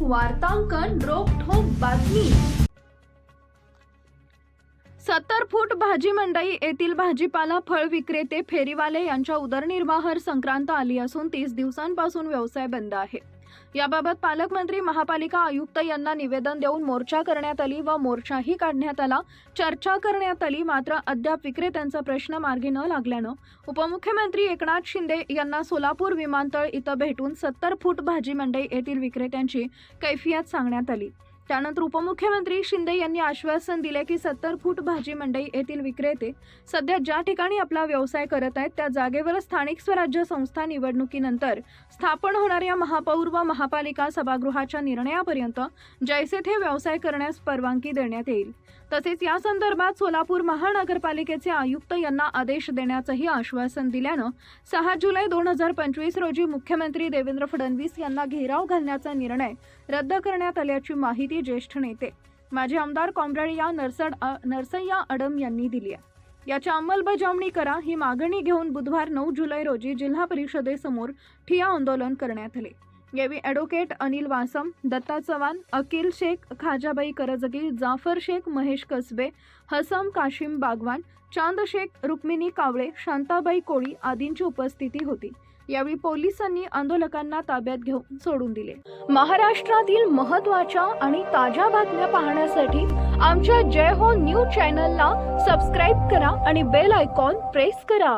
वार्तांकन रोखोक बातमी. सत्तर फूट भाजी मंडई येथील भाजीपाला फळ विक्रेते फेरीवाले यांच्या उदरनिर्वाहार संक्रांत आली असून तीस दिवसांपासून व्यवसाय बंद आहे. याबाबत पालकमंत्री महापालिका आयुक्त यांना निवेदन देऊन मोर्चा करण्यात आली व मोर्चाही काढण्यात आला. चर्चा करण्यात आली मात्र अद्याप विक्रेत्यांचा प्रश्न मार्गी न लागल्यानं उपमुख्यमंत्री एकनाथ शिंदे यांना सोलापूर विमानतळ इथं भेटून सत्तर फूट भाजी मंडई येथील विक्रेत्यांची कैफियत सांगण्यात आली. त्यानंतर उपमुख्यमंत्री शिंदे यांनी आश्वासन दिले की सत्तर फूट भाजी मंडई येथील विक्रेते सध्या ज्या ठिकाणी आपला व्यवसाय करत आहेत त्या जागेवर स्थानिक स्वराज्य संस्था निवडणुकीनंतर स्थापन होणाऱ्या महापौर व महापालिका सभागृहाच्या निर्णयापर्यंत जैसे थे व्यवसाय करण्यास परवानगी देण्यात येईल. तसेच या संदर्भात सोलापूर महानगरपालिकेचे आयुक्त यांना आदेश देण्याचंही आश्वासन दिल्यानं सहा जुलै दोन हजार पंचवीस रोजी मुख्यमंत्री देवेंद्र फडणवीस यांना घेराव घालण्याचा निर्णय रद्द करण्यात आल्याची माहिती ज्येष्ठ नेते. माजी आमदार कॉम्रेड या नरसड नरसय्या अडम यांनी दिली आहे. याची अंमलबजावणी करा ही मागणी घेऊन बुधवार नऊ जुलै रोजी जिल्हा परिषदेसमोर ठिया आंदोलन करण्यात आले. यावेळी ॲडव्होकेट अनिल वासम दत्ता चव्हाण अकिल शेख खाजाबाई करजगी जाफर शेख महेश कसबे हसम काशिम बागवान चांद शेख रुक्मिणी कावळे शांताबाई कोळी आदींची उपस्थिती होती. यावेळी पोलिसांनी आंदोलकांना ताब्यात घेऊन सोडून दिले. महाराष्ट्रातील महत्त्वाच्या आणि ताज्या बातम्या पाहण्यासाठी आमच्या जय हो न्यूज चॅनलला सबस्क्राईब करा आणि बेल आयकॉन प्रेस करा.